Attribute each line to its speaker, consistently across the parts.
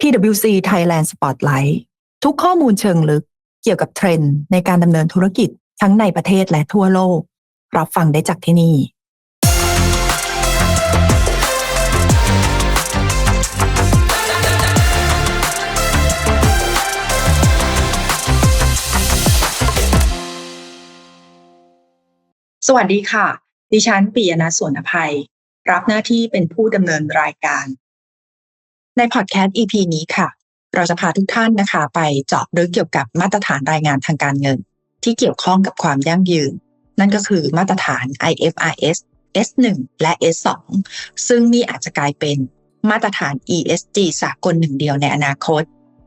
Speaker 1: PwC Thailand Spotlight ทุกข้อมูลเชิงลึกเกี่ยวกับเทรนด์ในการดำเนินธุรกิจทั้งในประเทศและทั่วโลก รับฟังได้จากที่นี่
Speaker 2: สวัสดีค่ะ ดิฉันปิยนัทสวนอภัย รับหน้าที่เป็นผู้ดำเนินรายการ ในพอดแคสต์ EP นี้ค่ะ เราจะพาทุกท่านนะคะ ไปเจาะลึกเกี่ยวกับมาตรฐานรายงานทางการเงิน ที่เกี่ยวข้องกับความยั่งยืน นั่นก็คือมาตรฐาน IFRS S1 และ S2 ซึ่งนี่อาจจะกลายเป็นมาตรฐาน ESG สากลหนึ่งเดียวในอนาคต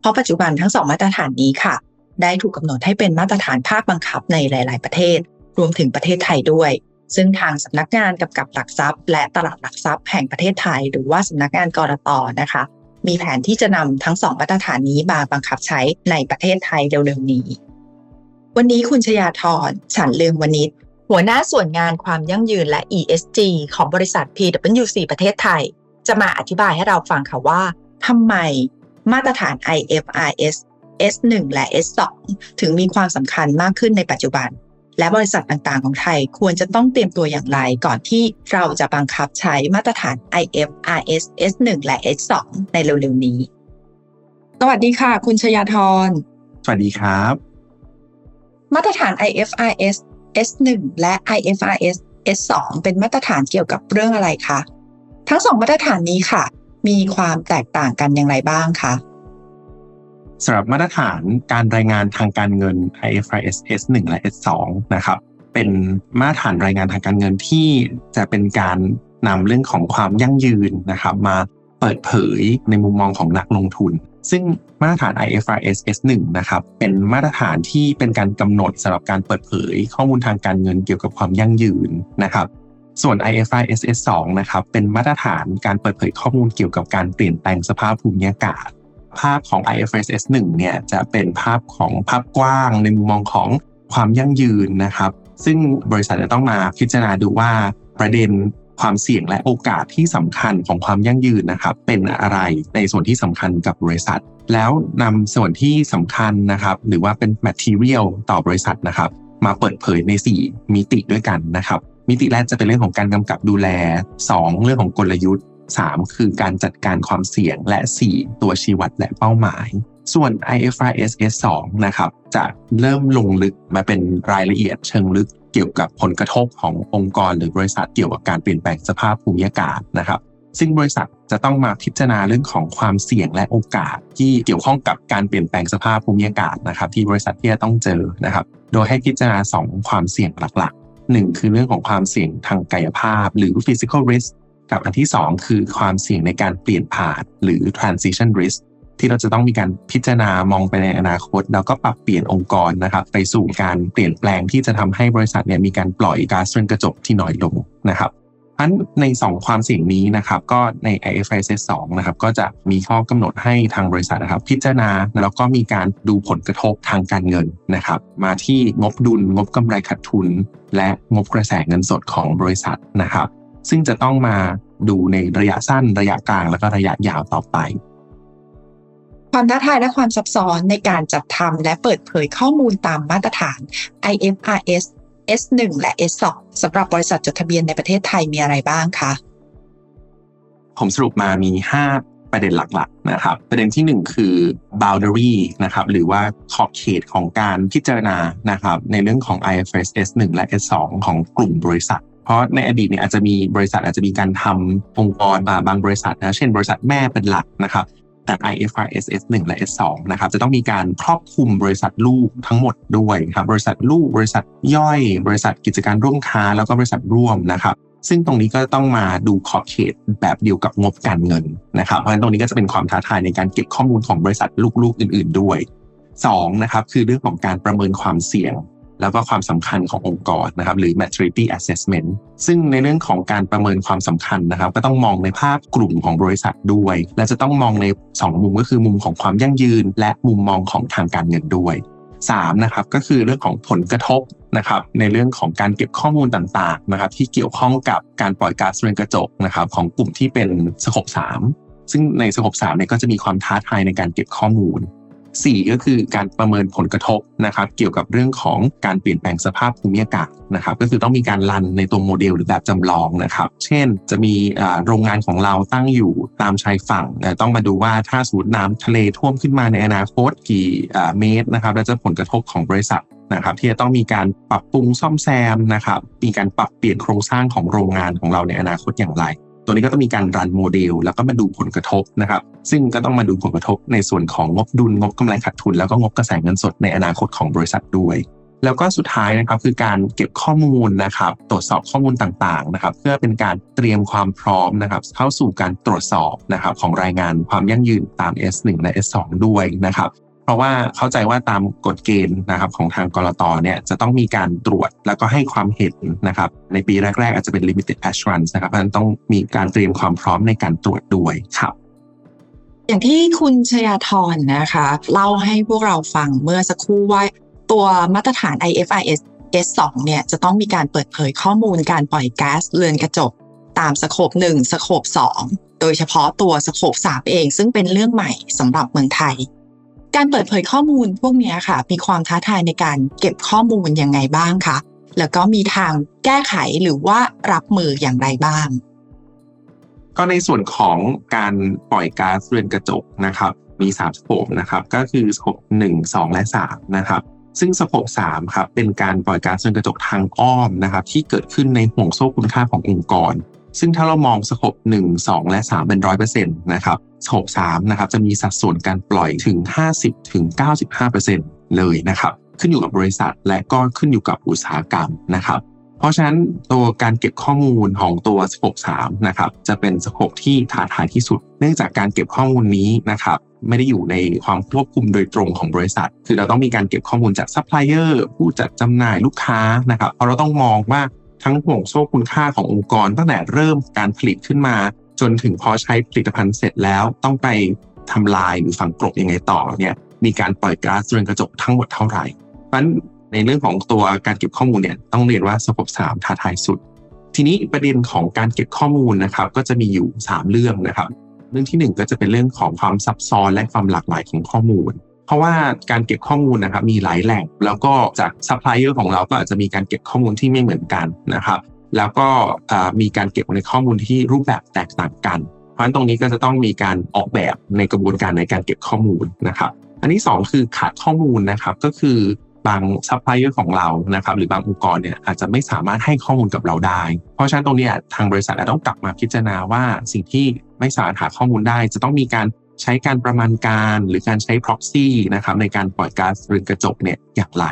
Speaker 2: เพราะปัจจุบันทั้งสองมาตรฐานนี้ค่ะ ได้ถูกกำหนดให้เป็นมาตรฐานภาคบังคับในหลาย ๆ ประเทศ รวมถึงประเทศไทยด้วย ซึ่งทางสำนักงานกำกับหลักทรัพย์ และตลาดหลักทรัพย์แห่งประเทศไทย หรือว่าสำนักงานกรตนะคะ มีแผนที่จะนำทั้งสองมาตรฐานนี้มาบังคับใช้ในประเทศไทยเร็วๆนี้ วันนี้คุณชยาธรฉันเลืองวณิชหัวหน้าส่วนงานความยั่งยืนและ ESG ของบริษัท PwC ประเทศไทย จะมาอธิบายให้เราฟังค่ะว่าทำไมมาตรฐาน IFRS S1 และ S2 ถึงมีความสำคัญมากขึ้นในปัจจุบัน และบริษัทต่างๆ ของไทยควรจะต้องเตรียมตัวอย่างไรก่อนที่เราจะบังคับใช้มาตรฐาน IFRS S1 และ S2 ในเร็วๆนี้ สวัสดีค่ะ คุณชยาธร
Speaker 3: สวัสดีครับ
Speaker 2: มาตรฐาน IFRS S1 และ IFRS S2 เป็นมาตรฐานเกี่ยวกับเรื่องอะไรคะ ทั้งสองมาตรฐานนี้ค่ะ มีความแตกต่างกันอย่างไรบ้างคะ
Speaker 3: สำหรับมาตรฐานการรายงานทางการเงิน IFRS S1 และ S2 นะครับ เป็นมาตรฐานรายงานทางการเงินที่จะเป็นการนำเรื่องของความยั่งยืนนะครับ มาเปิดเผยในมุมมองของนักลงทุน ซึ่งมาตรฐาน IFRS S1 นะครับ เป็นมาตรฐานที่เป็นการกำหนดสำหรับการเปิดเผย ข้อมูลทางการเงินเกี่ยวกับความยั่งยืนนะครับส่วน IFRS S2 นะครับ เป็นมาตรฐานการเปิดเผยข้อมูลเกี่ยวกับการเปลี่ยนแปลงสภาพภูมิอากาศ ภาพของ IFRS S1 เนี่ยจะเป็นภาพของภาพกว้างในมุมมองของความยั่งยืนนะครับ ซึ่งบริษัทจะต้องมาพิจารณาดูว่าประเด็นความเสี่ยงและโอกาสที่สำคัญของความยั่งยืนนะครับ เป็นอะไรในส่วนที่สำคัญกับบริษัท แล้วนำส่วนที่สำคัญนะครับ หรือว่าเป็น material ต่อบริษัทนะครับ มาเปิดเผยใน 4 มิติด้วยกันนะครับ มิติแรกจะเป็นเรื่องของการกำกับดูแล 2 เรื่องของกลยุทธ์ 3 คือการจัดการความเสี่ยงและ 4 ตัวชี้วัดและเป้าหมาย ส่วน IFRS S2 นะครับจะเริ่มลงลึกมาเป็นรายละเอียดเชิงลึกเกี่ยวกับผลกระทบขององค์กรหรือบริษัทเกี่ยวกับการเปลี่ยนแปลงสภาพภูมิอากาศนะครับซึ่งบริษัทจะต้องมาพิจารณาเรื่องของความเสี่ยงและโอกาส ที่เกี่ยวข้องกับการเปลี่ยนแปลงสภาพภูมิอากาศนะครับ ที่บริษัทที่จะต้องเจอนะครับ โดยให้พิจารณา 2 ความเสี่ยงหลักๆ 1 คือเรื่องของความเสี่ยงทางกายภาพ หรือ physical risk กับอันที่ 2 คือความเสี่ยงในการเปลี่ยนผ่านหรือ transition risk ที่เราจะต้องมีการพิจารณามองไปในอนาคต แล้วก็ปรับเปลี่ยนองค์กรนะครับไปสู่การเปลี่ยนแปลงที่จะทำให้บริษัทเนี่ยมีการปล่อยก๊าซเรือนกระจกที่น้อยลงนะครับอันใน 2 ความเสี่ยงนี้นะครับก็ใน IFRS 2นะครับก็จะมีข้อกำหนดให้ทางบริษัทนะครับพิจารณาแล้วก็มีการดูผลกระทบทางการเงินนะครับมาที่งบดุลงบกำไรขาดทุน และงบกระแสเงินสดของบริษัทนะครับ ซึ่งจะต้องมาดูในระยะสั้นระยะกลางแล้วก็ระยะยาวต่อไป
Speaker 2: ความท้าทายและความซับซ้อนในการจัดทำและเปิดเผยข้อมูลตามมาตรฐาน IFRS S1 และ S2 สำหรับบริษัทจดทะเบียนในประเทศไทยมีอะไรบ้างคะ
Speaker 3: ผมสรุปมามี 5 ประเด็นหลักๆนะครับ ประเด็นที่ 1 คือ boundary นะครับหรือว่าขอบเขตของการพิจารณานะครับในเรื่องของ IFRS S1 และ S2 ของกลุ่มบริษัท เพราะในอดีตเนี่ยอาจจะมีบริษัทอาจจะมีการทำองค์กรบางบริษัทนะเช่น บริษัทแม่เป็นหลักนะครับแต่ IFRS S1 และ S2 นะครับจะต้องมีการครอบคลุมบริษัทลูกทั้งหมดด้วยครับบริษัทลูกบริษัทย่อย บริษัทกิจการร่วมค้าแล้วก็บริษัทร่วมนะครับซึ่งตรงนี้ก็ต้องมาดูขอบเขตแบบเดียวกับงบการเงินนะครับเพราะฉะนั้นตรงนี้ก็จะเป็นความท้าทายในการเก็บข้อมูลของบริษัทลูกๆอื่น ๆด้วย2นะครับคือเรื่องของการประเมินความเสี่ยง แล้วก็ความสำคัญขององค์กรนะครับหรือ maturity assessment ซึ่งในเรื่องของการประเมินความสำคัญนะครับ ก็ต้องมองในภาพกลุ่มของบริษัทด้วย และจะต้องมองใน 2 มุมก็คือมุมของความยั่งยืน และมุมมองของทางการเงินด้วย3นะครับก็คือเรื่องของผลกระทบนะครับในเรื่องของการเก็บข้อมูลต่างๆนะครับที่เกี่ยวข้องกับการปล่อยก๊าซเรือนกระจกนะครับของกลุ่มที่เป็นสโคป3ซึ่งในสโคป3เนี่ยก็จะมีความท้าทายในการเก็บข้อมูล 4 ก็คือการประเมินผลกระทบนะครับเกี่ยวกับเรื่องของการเปลี่ยนแปลงสภาพภูมิอากาศนะครับก็คือต้องมีการรันในตัวโมเดลหรือแบบจำลองนะครับ เช่นจะมีโรงงานของเราตั้งอยู่ตามชายฝั่ง ต้องมาดูว่าถ้าสูตรน้ำทะเลท่วมขึ้นมาในอนาคตกี่เมตรนะครับแล้วจะผลกระทบของบริษัทนะครับที่จะต้องมีการปรับปรุงซ่อมแซมนะครับมีการปรับเปลี่ยนโครงสร้างของโรงงานของเราในอนาคตอย่างไร ตัวนี้ก็ต้องมีการรันโมเดล แล้วก็มาดูผลกระทบนะครับ ซึ่งก็ต้องมาดูผลกระทบในส่วนของงบดุลงบกำไรขาดทุน แล้วก็งบกระแสเงินสดในอนาคตของบริษัทด้วย แล้วก็สุดท้ายนะครับคือการเก็บข้อมูลนะครับตรวจสอบข้อมูลต่างๆนะครับ เพื่อเป็นการเตรียมความพร้อมนะครับเข้าสู่การตรวจสอบนะครับของรายงานความยั่งยืนตาม S1 และ S2 ด้วยนะครับ ราะว่าเข้าใจว่าตามกฎเกณฑ์นะครับของทางกรตเนี่ยจะต้องมีการตรวจแล้วก็ให้ความเห็นนะครับในปีแรก ๆ อาจจะเป็น limited assurance นะครับเพราะฉะนั้นต้องมีการเตรียมความพร้อมในการตรวจด้วยครับ
Speaker 2: อย่างที่คุณชยาธรนะคะ เล่าให้พวกเราฟังเมื่อสักครู่ว่าตัวมาตรฐาน IFIS S2 เนี่ยจะต้องมีการเปิดเผยข้อมูลการปล่อยก๊าซเรือนกระจก ตามสโคป1สโคป2 โดยเฉพาะตัวสโคป3เอง ซึ่งเป็นเรื่องใหม่สำหรับเมืองไทย การเปิดเผยข้อมูลพวกนี้ค่ะ มีความท้าทายในการเก็บข้อมูลยังไงบ้างคะแล้วก็มีทางแก้ไขหรือว่ารับมืออย่างไรบ้าง
Speaker 3: ก็ในส่วนของการปล่อยก๊าซเรือนกระจกนะครับ มี3สโคปนะครับก็คือสโคป1 2 และ3นะครับซึ่งสโคป3ครับเป็นการปล่อยก๊าซเรือนกระจกทางอ้อมนะครับที่เกิดขึ้นในห่วงโซ่คุณค่าขององค์กร ซึ่งถ้าเรามองสโคป1 2และ3เป็นร้อยเปอร์เซ็นต์นะครับสโคป3นะครับจะมีสัดส่วนการปล่อยถึง 50ถึง95%เลยนะครับขึ้นอยู่กับบริษัทและก็ขึ้นอยู่กับอุตสาหกรรมนะครับเพราะฉะนั้นตัวการเก็บข้อมูลของตัวสโคป3นะครับจะเป็นสโคปที่ท้าทายที่สุด เนื่องจากการเก็บข้อมูลนี้นะครับไม่ได้อยู่ในความควบคุมโดยตรงของบริษัท คือเราต้องมีการเก็บข้อมูลจากซัพพลายเออร์ผู้จัดจำหน่ายลูกค้านะครับเพราะเราต้องมองว่า ทั้งห่วงโซ่คุณค่าขององค์กร ตั้งแต่เริ่มการผลิตขึ้นมา จนถึงพอใช้ผลิตภัณฑ์เสร็จแล้วต้องไปทำลายหรือฝังกลบยังไงต่อเนี่ยมีการปล่อยก๊าซเรือนกระจกทั้งหมดเท่าไหร่เพราะฉะนั้นในเรื่องของตัวการเก็บข้อมูลเนี่ยต้องเรียนว่าสโคป3ท้าทายสุด ทีนี้ประเด็นของการเก็บข้อมูลนะครับก็จะมีอยู่ 3 เรื่องนะครับ เรื่องที่ 1 ก็จะเป็นเรื่องของความซับซ้อนและความหลากหลายของข้อมูล เพราะว่าการเก็บข้อมูลนะครับมีหลายแหล่ง แล้วก็จากซัพพลายเออร์ของเราก็อาจจะมีการเก็บข้อมูลที่ไม่เหมือนกันนะครับแล้วก็มีการเก็บในข้อมูลที่รูปแบบแตกต่างกัน เพราะฉะนั้นตรงนี้ก็จะต้องมีการออกแบบในกระบวนการในการเก็บข้อมูลนะครับอันที่ 2 คือขาดข้อมูลนะครับก็คือบางซัพพลายเออร์ของเรานะครับหรือบางองค์กรเนี่ยอาจจะไม่สามารถให้ข้อมูลกับเราได้ เพราะฉะนั้นตรงนี้ทางบริษัทอาจจะต้องกลับมาพิจารณาว่าสิ่งที่ไม่สามารถหาข้อมูลได้ จะต้องมีการ ใช้การประมาณการหรือการใช้ proxy นะครับในการปล่อยก๊าซเรือนกระจกเนี่ยอย่างไร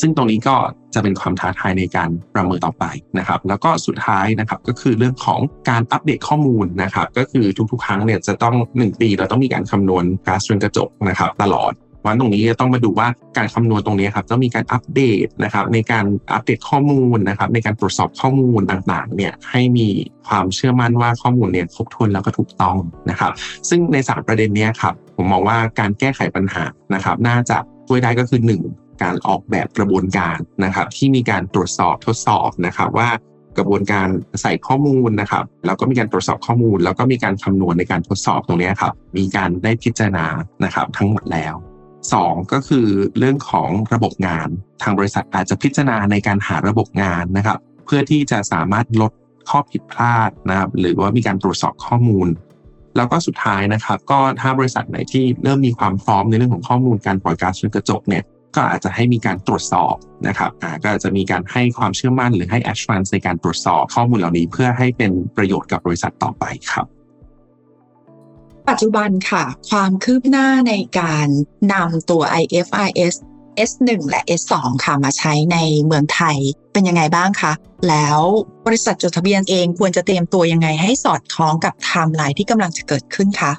Speaker 3: ซึ่งตรงนี้ก็จะเป็นความท้าทายในการประเมินต่อไปนะครับ แล้วก็สุดท้ายนะครับก็คือเรื่องของการอัปเดตข้อมูลนะครับ ก็คือทุกๆ ครั้งเนี่ยจะต้อง 1 ปีเราต้องมีการคำนวณก๊าซเรือนกระจกนะครับตลอด วันตรงนี้จะต้องมาดูว่าการคำนวณตรงนี้ครับต้องมีการอัปเดตนะครับในการอัปเดตข้อมูลนะครับในการตรวจสอบข้อมูลต่างๆเนี่ยให้มีความเชื่อมั่นว่าข้อมูลเนี่ยครบถ้วนแล้วก็ถูกต้องนะครับ ซึ่งในสามประเด็นนี้ครับผมมองว่าการแก้ไขปัญหานะครับ น่าจะช่วยได้ก็คือ 1 การออกแบบกระบวนการนะครับ ที่มีการตรวจสอบทดสอบนะครับว่ากระบวนการใส่ข้อมูลนะครับแล้วก็มีการตรวจสอบข้อมูล แล้วก็มีการคำนวณในการทดสอบตรงนี้ครับมีการได้พิจารณานะครับทั้งหมดแล้ว สองก็คือเรื่องของระบบงาน ทางบริษัทอาจจะพิจารณาในการหาระบบงานนะครับ เพื่อที่จะสามารถลดข้อผิดพลาดนะครับ หรือว่ามีการตรวจสอบข้อมูล แล้วก็สุดท้ายนะครับ ก็ถ้าบริษัทไหนที่เริ่มมีความพร้อมในเรื่องของข้อมูลการปล่อยก๊าซเรือนกระจกเนี่ยก็อาจจะให้มีการตรวจสอบนะครับก็อาจจะมีการให้ความเชื่อมั่นหรือให้ assurance ในการตรวจสอบข้อมูลเหล่านี้ เพื่อให้เป็นประโยชน์กับบริษัทต่อไปครับ
Speaker 2: ปัจจุบันค่ะ ความคืบหน้าในการนำตัว IFIS S1 และ S2 ค่ะมาใช้ในเมืองไทยเป็นยังไงบ้างคะ แล้วบริษัทจดทะเบียนเองควรจะเตรียมตัวยังไงให้สอดคล้องกับไทม์ไลน์ที่กำลังจะเกิดขึ้นคะ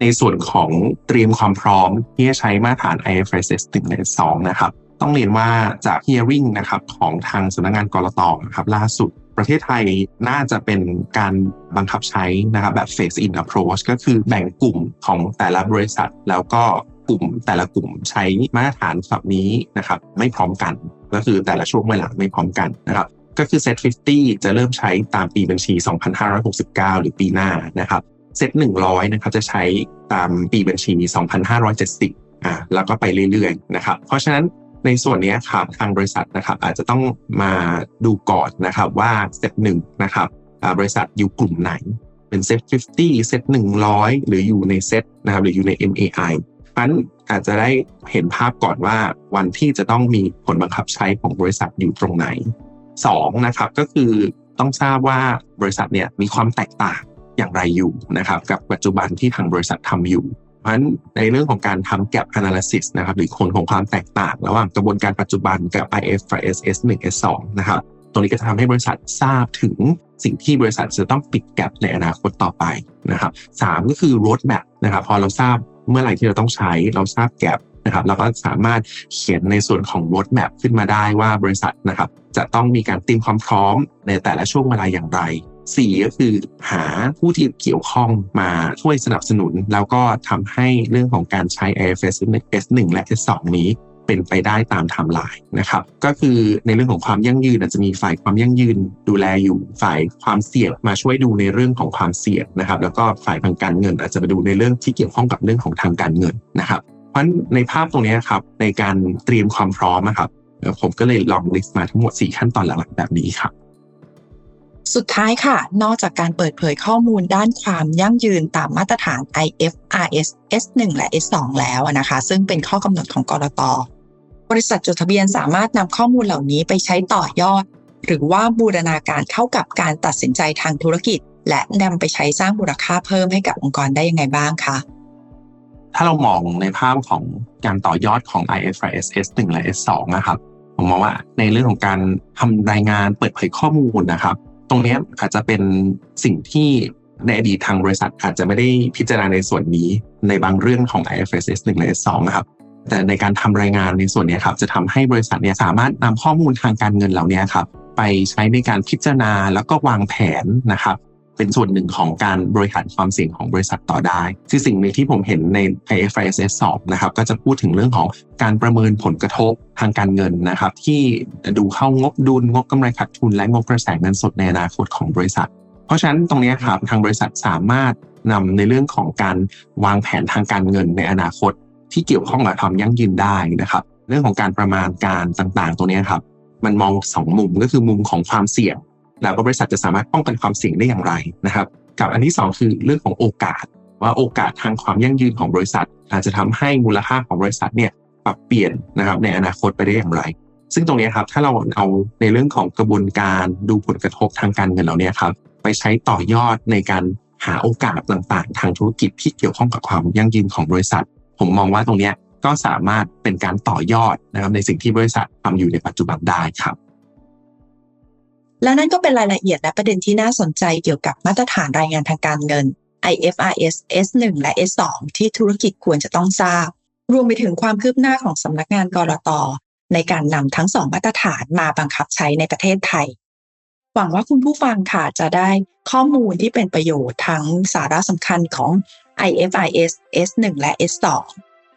Speaker 3: ในส่วนของเตรียมความพร้อมที่จะใช้มาตรฐาน IFRS S1 และ S2 นะครับ ต้องเรียนว่าจาก hearing นะครับของทางสำนักงานกรตนะครับล่าสุด ประเทศไทยน่าจะเป็นการบังคับใช้นะครับแบบ phase in approach ก็คือแบ่งกลุ่มของแต่ละบริษัท แล้วก็กลุ่มแต่ละกลุ่มใช้มาตรฐานแบบนี้นะครับไม่พร้อมกัน ก็คือแต่ละช่วงเวลาไม่พร้อมกันนะครับก็คือ Set 50 จะเริ่มใช้ตามปีบัญชี 2569 หรือปีหน้านะครับเซต100นะครับจะใช้ตามปีบัญชี 2570อ่าแล้วก็ไปเรื่อยๆนะครับเพราะฉะนั้น ในส่วนนี้ครับทางบริษัทนะครับอาจจะต้องมาดูก่อนนะครับว่าเซตหนึ่งนะครับบริษัทอยู่กลุ่มไหน เป็นเซต50 เซต100 หรืออยู่ในเซตนะครับหรืออยู่ใน MAI เพราะฉะนั้นอาจจะได้เห็นภาพก่อนว่าวันที่จะต้องมีผลบังคับใช้ของบริษัทอยู่ตรงไหน2นะครับก็คือต้องทราบว่าบริษัทเนี่ยมีความแตกต่างอย่างไรอยู่นะครับกับปัจจุบันที่ทางบริษัททำอยู่ เพราะฉะนั้นในเรื่องของการทำ gap analysis นะครับหรือคนของความแตกต่าง ระหว่างกระบวนการปัจจุบันกับ IFRS S1 S2 นะครับตรงนี้ก็จะทำให้บริษัททราบถึงสิ่งที่บริษัทจะต้องปิดแกลบในอนาคตต่อไปนะครับสามก็คือ road map นะครับพอเราทราบเมื่อไหร่ที่เราต้องใช้เราทราบแกลบนะครับเราก็สามารถเขียนในส่วนของ road map ขึ้นมาได้ว่าบริษัทนะครับจะต้องมีการเตรียมความพร้อมในแต่ละช่วงเวลาอย่างไร สี่ก็คือหาผู้ที่เกี่ยวข้องมาช่วยสนับสนุน แล้วก็ทำให้เรื่องของการใช้ IFRS S1 และ S2 นี้เป็นไปได้ตามไทม์ไลน์นะครับ ก็คือในเรื่องของความยั่งยืนอาจจะมีฝ่ายความยั่งยืนดูแลอยู่ฝ่ายความเสี่ยงมาช่วยดูในเรื่องของความเสี่ยงนะครับ แล้วก็ฝ่ายทางการเงิน อาจจะมาดูในเรื่องที่เกี่ยวข้องกับเรื่องของทางการเงินนะครับเพราะในภาพตรงนี้ครับในการเตรียมความพร้อมนะครับผมก็เลยลองลิสต์มาทั้งหมด 4 ขั้นตอนหลักๆแบบนี้ครับ
Speaker 2: สุดท้ายค่ะ นอกจากการเปิดเผยข้อมูลด้านความยั่งยืนตามมาตรฐาน IFRS S1 และ S2 แล้วนะคะ ซึ่งเป็นข้อกำหนดของกรตบริษัทจดทะเบียนสามารถนำข้อมูลเหล่านี้ไปใช้ต่อยอด หรือว่าบูรณาการเข้ากับการตัดสินใจทางธุรกิจ และนำไปใช้สร้างมูลค่าเพิ่มให้กับองค์กรได้ยังไงบ้างคะ
Speaker 3: ถ้าเรามองในภาพของการต่อยอดของ IFRS S1 และ S2 นะครับผมมองว่าในเรื่องของการทำรายงานเปิดเผยข้อมูลนะครับ ตรงนี้อาจจะเป็นสิ่งที่ในอดีตทางบริษัทอาจจะไม่ได้พิจารณาในส่วนนี้ในบางเรื่องของ IFRS S1 และ S2 นะครับแต่ในการทำรายงานในส่วนนี้ครับจะทำให้บริษัทเนี่ยสามารถนำข้อมูลทางการเงินเหล่านี้ครับไปใช้ในการพิจารณาแล้วก็วางแผนนะครับ เป็นส่วนหนึ่งของการบริหารความเสี่ยงของบริษัทต่อได้ คือสิ่งหนึ่งที่ผมเห็นใน IFRS 2นะครับก็จะพูดถึงเรื่องของการประเมินผลกระทบทางการเงินนะครับที่ดูเข้างบดุลงบกำไรขาดทุนและงบกระแสเงินสดในอนาคตของบริษัท เพราะฉะนั้นตรงนี้ครับทางบริษัทสามารถนำในเรื่องของการวางแผนทางการเงินในอนาคต ที่เกี่ยวข้องกับความยั่งยืนได้นะครับ เรื่องของการประมาณการต่างๆ ตัวนี้ครับมันมองสองมุมก็คือมุมของความเสี่ยง แล้วบริษัทจะสามารถป้องกันความเสี่ยงได้อย่างไรนะครับ กับอันที่สองคือเรื่องของโอกาส ว่าโอกาสทางความยั่งยืนของบริษัท อาจจะทำให้มูลค่าของบริษัทเนี่ยปรับเปลี่ยนนะครับในอนาคตไปได้อย่างไร ซึ่งตรงนี้ครับถ้าเราเอาในเรื่องของกระบวนการดูผลกระทบทางการเงินเหล่านี้ครับไปใช้ต่อยอดในการหาโอกาสต่างๆ ทางธุรกิจที่เกี่ยวข้องกับความยั่งยืนของบริษัท ผมมองว่าตรงนี้ก็สามารถเป็นการต่อยอดนะครับในสิ่งที่บริษัททำอยู่ในปัจจุบันได้ครับ
Speaker 2: และนั่นก็เป็นรายละเอียดและประเด็นที่น่าสนใจเกี่ยวกับมาตรฐานรายงานทางการเงิน IFRS S1 และ S2 ที่ธุรกิจควรจะต้องทราบ รวมไปถึงความคืบหน้าของสำนักงานกรตในการนำทั้งสองมาตรฐานมาบังคับใช้ในประเทศไทย หวังว่าคุณผู้ฟังค่ะจะได้ข้อมูลที่เป็นประโยชน์ทั้งสาระสำคัญของ IFRS S1 และ S2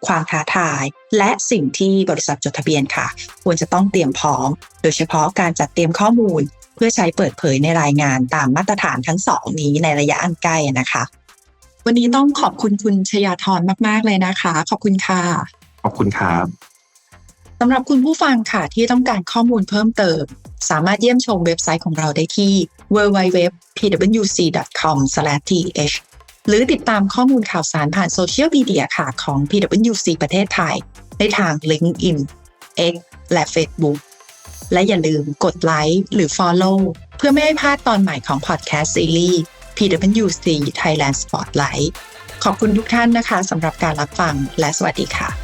Speaker 2: ความท้าทาย และสิ่งที่บริษัทจดทะเบียนค่ะ ควรจะต้องเตรียมพร้อม โดยเฉพาะการจัดเตรียมข้อมูล เพื่อใช้เปิดเผยในรายงานตามมาตรฐานทั้งสองนี้ในระยะอันใกล้นะคะ วันนี้ต้องขอบคุณคุณชยาธรมาก ๆ เลยนะคะ ขอบคุณค่ะ
Speaker 3: ขอบคุณครับ
Speaker 2: สำหรับคุณผู้ฟังค่ะที่ต้องการข้อมูลเพิ่มเติม สามารถเยี่ยมชมเว็บไซต์ของเราได้ที่ www.pwc.com/th หรือติดตามข้อมูลข่าวสารผ่านโซเชียลมีเดียค่ะของ PwC ประเทศไทยในทาง LinkedIn X และ Facebook และอย่าลืมกดไลค์หรือ Follow เพื่อไม่ให้พลาดตอนใหม่ของพอดแคสต์ซีรีส์ PwC Thailand Spotlight ขอบคุณทุกท่านนะคะสำหรับการรับฟังและสวัสดีค่ะ